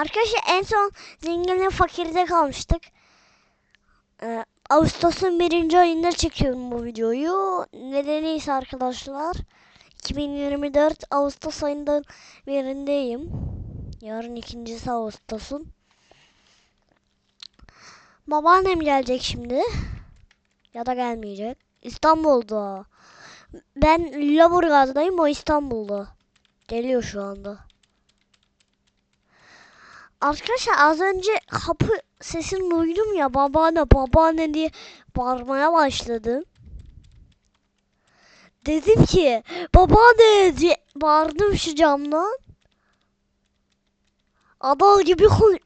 Arkadaşlar en son zenginle fakirde kalmıştık. Ee, Ağustos'un birinci ayında çekiyorum bu videoyu. Nedeni ise arkadaşlar 2024 Ağustos ayında birindeyim. Yarın ikincisi Ağustos'un. Babaannem gelecek şimdi. Ya da gelmeyecek. İstanbul'da. Ben Lüleburgaz'dayım o İstanbul'da. Geliyor şu anda. Arkadaşlar az önce kapı sesini duydum ya babaanne babaanne diye bağırmaya başladım. Dedim ki babaanne diye bağırdım şu camdan. Adal gibi konuş...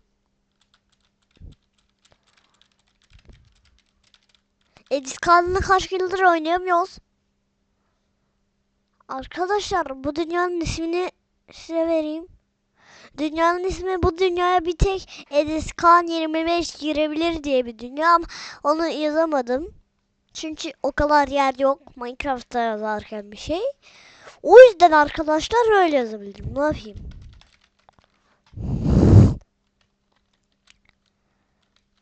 Edis Kanlı kaç yıldır oynayamıyoruz. Arkadaşlar bu dünyanın ismini size vereyim. Dünyanın ismi bu dünyaya bir tek Edis Khan 25 girebilir diye bir dünya ama onu yazamadım. Çünkü o kadar yer yok Minecraft'ta yazarken bir şey. O yüzden arkadaşlar öyle yazabildim. Ne yapayım?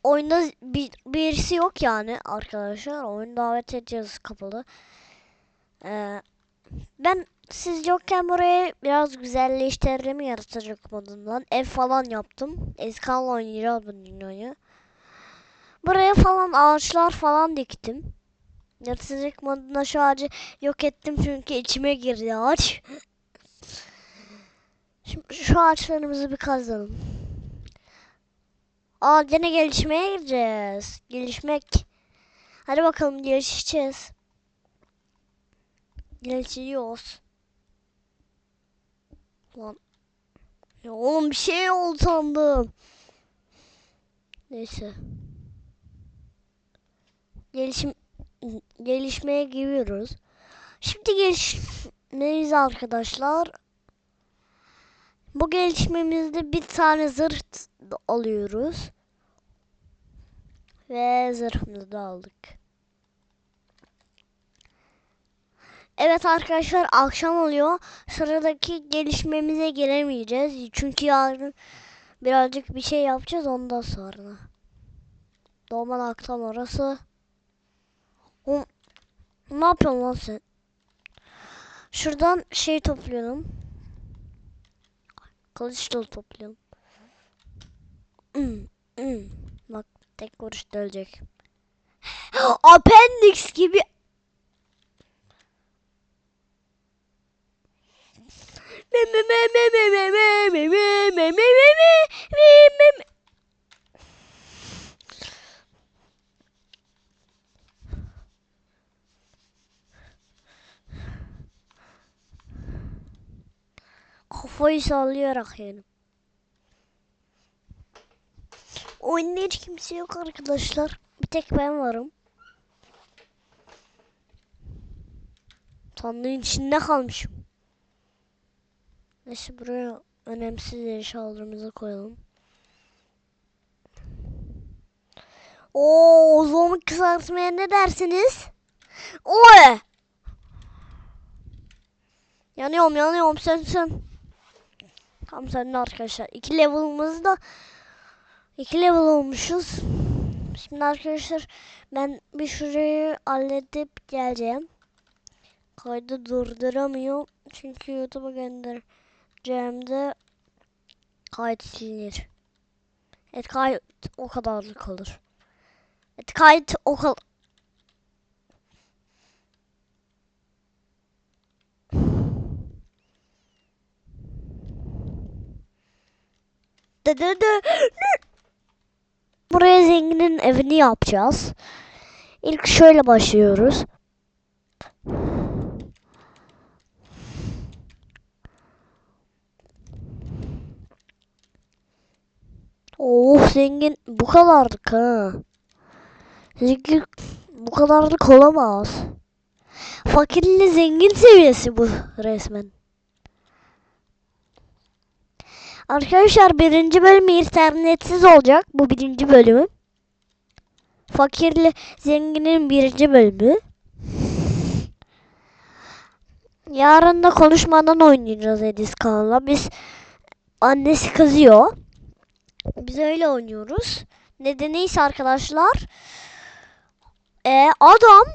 Oyunda bir, birisi yok yani arkadaşlar. Oyun davet edeceğiz kapalı. Ee, ben siz yokken burayı biraz güzelleştirdim yaratıcılık modundan. Ev falan yaptım. Eskanla oynayacağız bu dünyayı. Buraya falan ağaçlar falan diktim. Yaratıcılık modunda şu ağacı yok ettim çünkü içime girdi ağaç. Şimdi şu ağaçlarımızı bir kazalım. Aa gene gelişmeye gireceğiz. Gelişmek. Hadi bakalım gelişeceğiz. Gelişiyoruz. Lan. Ya oğlum bir şey oldu sandım. Neyse. Gelişim gelişmeye giriyoruz. Şimdi gelişmeyiz arkadaşlar. Bu gelişmemizde bir tane zırh alıyoruz. Ve zırhımızı da aldık. Evet arkadaşlar akşam oluyor. Sıradaki gelişmemize giremeyeceğiz. Çünkü yarın birazcık bir şey yapacağız ondan sonra. Doğman akşam orası. O, ne yapıyorsun lan sen? Şuradan şey toplayalım. Kılıç da toplayalım. Hmm, hmm. Bak tek vuruşta ölecek. Appendix gibi Kafayı sallayarak yani. Oyunda hiç kimse yok arkadaşlar. Bir tek ben varım. Sandığın içinde kalmışım. Neyse buraya önemsiz eşyalarımızı koyalım. Oo, zombi kısaltmaya ne dersiniz? Oy! Yanıyorum yanıyorum sen sen. Tam sen de arkadaşlar. iki level'ımız da iki level olmuşuz. Şimdi arkadaşlar ben bir şurayı halledip geleceğim. Kaydı durduramıyorum. Çünkü YouTube'a göndereceğimde kayıt silinir. Evet kayıt o kadarlık kalır. Evet kayıt o kadar. Buraya zenginin evini yapacağız. İlk şöyle başlıyoruz. Oh zengin bu kadarlık ha. Zengin bu kadarlık olamaz. Fakirli zengin seviyesi bu resmen. Arkadaşlar birinci bölüm internetsiz olacak. Bu birinci bölümü. Fakirli zenginin birinci bölümü. Yarın da konuşmadan oynayacağız Edis kanalına. Biz annesi kızıyor. Biz öyle oynuyoruz. Nedeniyse arkadaşlar e, adam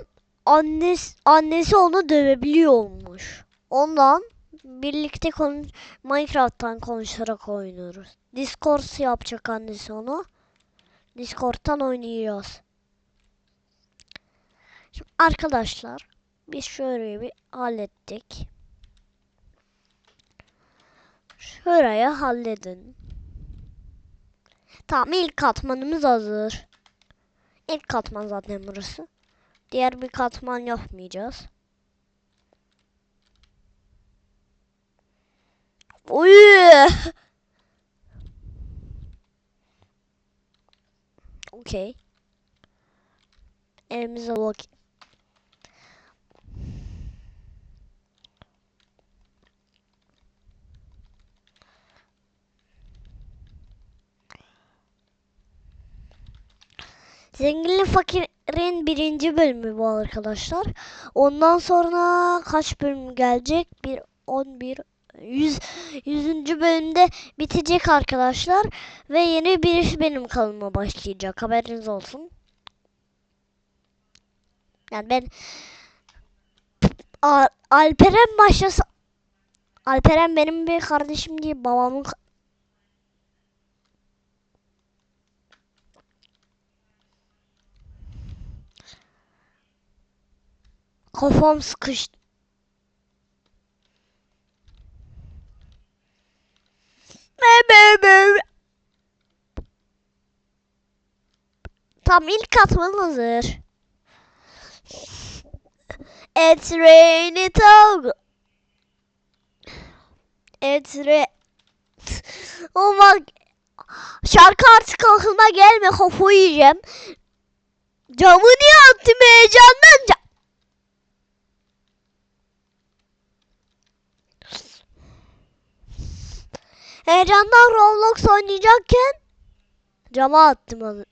annesi, annesi onu dövebiliyormuş. Ondan birlikte konuş Minecraft'tan konuşarak oynuyoruz. Discord yapacak annesi onu. Discord'tan oynayacağız. Şimdi arkadaşlar biz şöyle bir hallettik. Şurayı halledin. Tamam ilk katmanımız hazır. İlk katman zaten burası. Diğer bir katman yapmayacağız. Oy! Okey. Elimize bak. Zenginli Fakir'in birinci bölümü bu arkadaşlar. Ondan sonra kaç bölüm gelecek? Bir 11 100 100. bölümde bitecek arkadaşlar ve yeni bir benim kanalıma başlayacak. Haberiniz olsun. Yani ben Al- Alperen başlasa Alperen benim bir kardeşim değil babamın kafam sıkıştı. Tam ilk katman hazır. It's raining dog. It's ra Oh my Şarkı artık aklıma gelme kafayı yiyeceğim. Camı niye attım heyecandan? Heyecandan Roblox oynayacakken cama attım onu.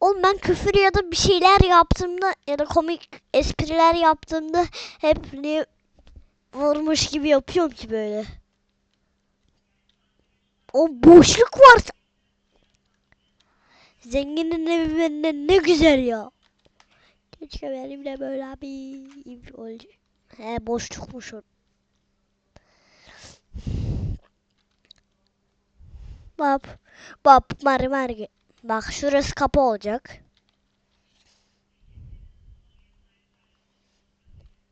Oğlum ben küfür ya da bir şeyler yaptığımda ya da komik espriler yaptığımda hep ne vurmuş gibi yapıyorum ki böyle. O boşluk var. Zenginin evi ne güzel ya. Keşke benim de böyle bir olacak. He boşlukmuş o. Bak. Bak mari mari. Bak şurası kapı olacak.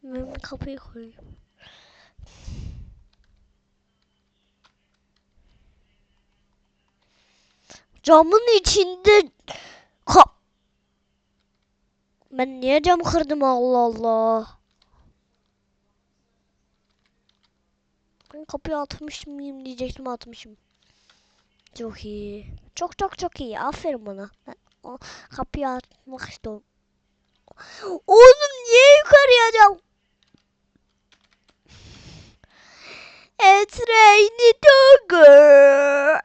Ben kapıyı koyayım. Camın içinde kap Ben niye cam kırdım Allah Allah. Kapıyı atmış mıyım diyecektim atmışım. Çok iyi. Çok çok çok iyi. Aferin bana. Ben o kapıyı atmak istiyorum. Oğlum niye yukarıya cam? It's rainy dogger.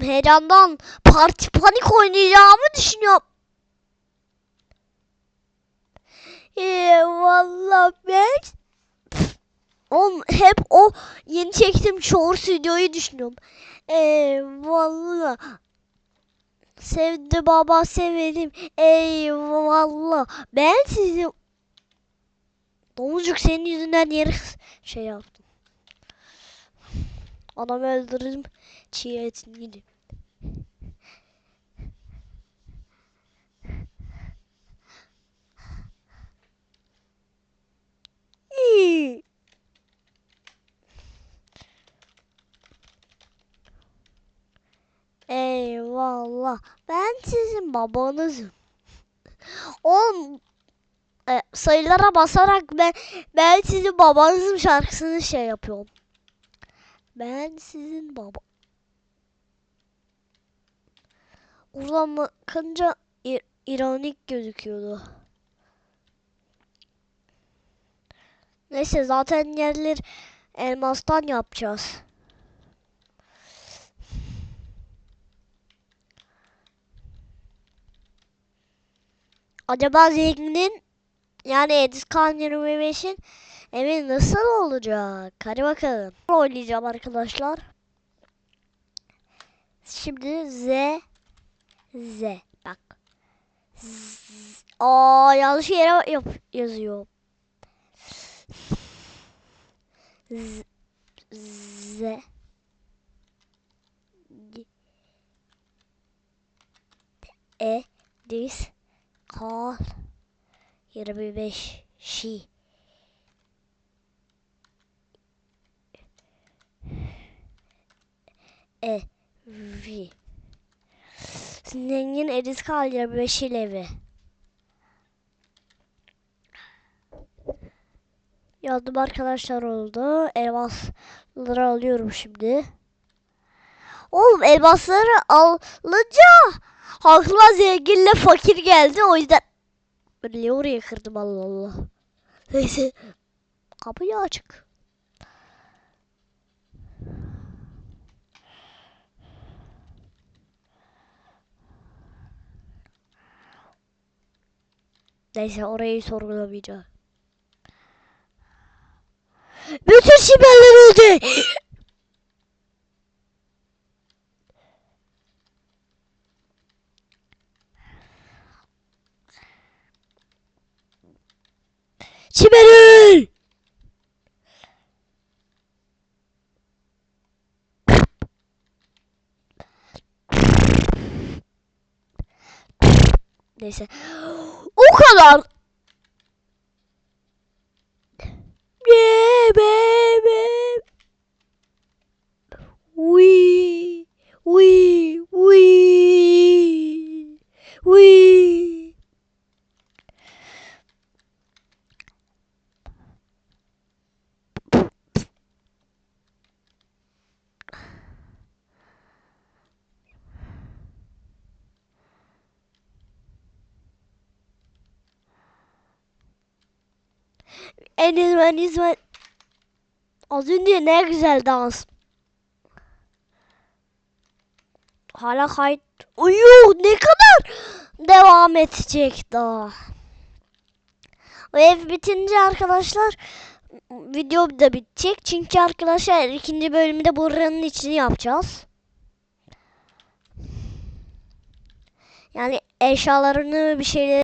Oğlum heyecandan parti panik oynayacağımı düşünüyorum. Ee, vallahi ben Oğlum hep o yeni çektiğim short videoyu düşünüyorum. Ee, vallahi sevdi baba severim. Eyvallah. Ben sizi Domuzcuk senin yüzünden yeri şey yaptım. Adamı öldürürüm. Çiğ etini. İyi. Eyvallah. Ben sizin babanızım. Oğlum e, sayılara basarak ben ben sizin babanızım şarkısını şey yapıyorum. Ben sizin baba. Oradan bakınca ir ironik gözüküyordu. Neyse zaten yerler elmastan yapacağız. Acaba zenginin yani Ediskan 25'in evi nasıl olacak? Hadi bakalım. Oynayacağım arkadaşlar. Şimdi Z Z bak. Z- Aa yanlış yere yap yazıyor. Z Z E Dis Kal 25 Şi E V Zengin Edis Kal 25 evi Yazdım arkadaşlar oldu. Elmasları alıyorum şimdi. Oğlum elmasları alınca aklıma zenginle fakir geldi. O yüzden ben oraya kırdım Allah Allah. Neyse. Kapıyı açık. Neyse orayı sorgulamayacağım. Bütün çimenler öldü. Çimenler. Neyse. Come on! Yeah baby. We we we we En izmen izmen. Az önce ne güzel dans. Hala kayıt. Uyuyor ne kadar devam edecek daha. O ev bitince arkadaşlar video da bitecek. Çünkü arkadaşlar ikinci bölümde buranın içini yapacağız. Yani eşyalarını bir şeyleri